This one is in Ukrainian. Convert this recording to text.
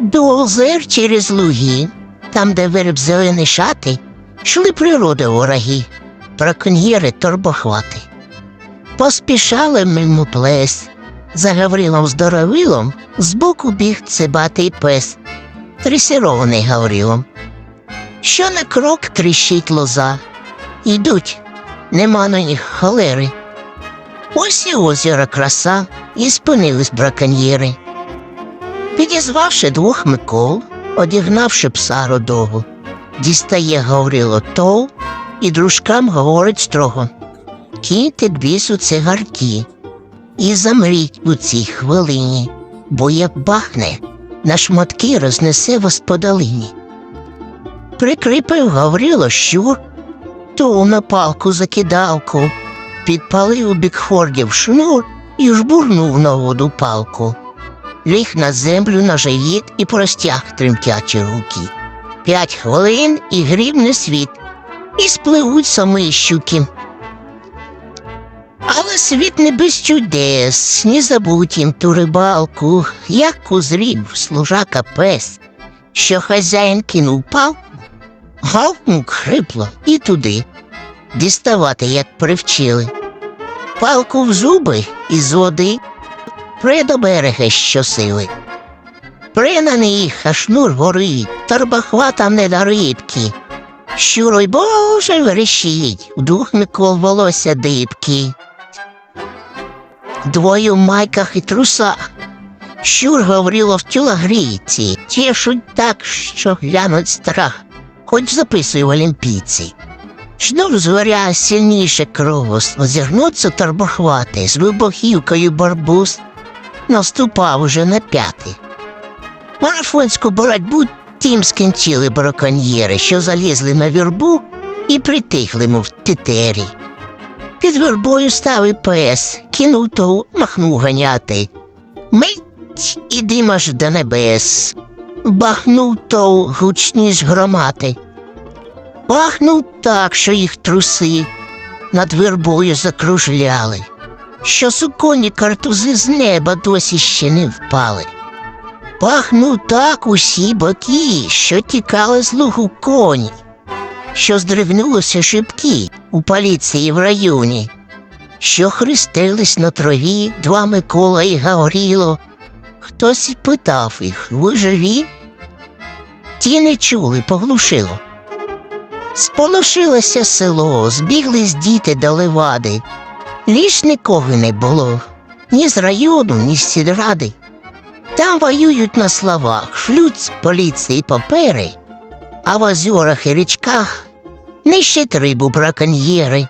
До озер через луги, там, де виріб зелені шати, йшли природи вороги, браконьєри торбохвати. Поспішали мимо плес, за Гаврилом здоровилом збоку біг цибатий пес, тресирований Гаврилом. Що на крок тріщить лоза, Ідуть, нема на них холери. Ось і озеро краса, і спинились браконьєри. Підізвавши двох Микол, одігнавши пса родого, дістає Гаврило тол і дружкам говорить строго Киньте бісу цигарки і замріть у цій хвилині, бо як бахне, на шматки рознесе вас по долині. Прикріпив Гаврило щур, ту на палку закидалку, підпалив у бікфордів шнур і жбурнув на воду палку ліг на землю на живіт і простяг тремтячі руки. П'ять хвилин і грібне світ, і спливуть самі щуки. Але світ не без чудес, не забудь їм ту рибалку, як узрів служака пес, що хазяїн кинув палку, гавкнув хрипло і туди, діставати, як привчили. Палку в зуби із води При до берега щосили. При на а шнур горить, торбохвата не до рибки. Щуро й боже верещить, вдвох Микол волосся дибки. Двоє в майках і трусах. Щур Гаврило в тілогрійці, тішуть так, що глянуть страх, хоч записуй в олімпійці. Шнур зоря сильніше кровос, озирнуться торбохвати з вибухівкою барбуз наступав уже на п'ятий. Марафонську боротьбу тим скінчили браконьєри, що залізли на вірбу і притихли, мов тетері. Під вербою став і пес, кинув ту, махнув ганяти. Мить і дим аж до небес. Бахнув то гучніш громати. Бахнув так, що їх труси над вербою закружляли що суконні картузи з неба досі ще не впали. Пахнув так усі боки, що тікали з лугу коні, що здригнулися шибки у поліції в районі, що хрестились на траві два Микола і Гавріло. Хтось питав їх, ви живі? Ті не чули, поглушило. Сполошилося село, збіглись діти до левади. Ліж нікого не було, ні з району, ні з сільради. Там воюють на словах, шлють поліції папери, а в озерах і річках нищать рибу браконьєри.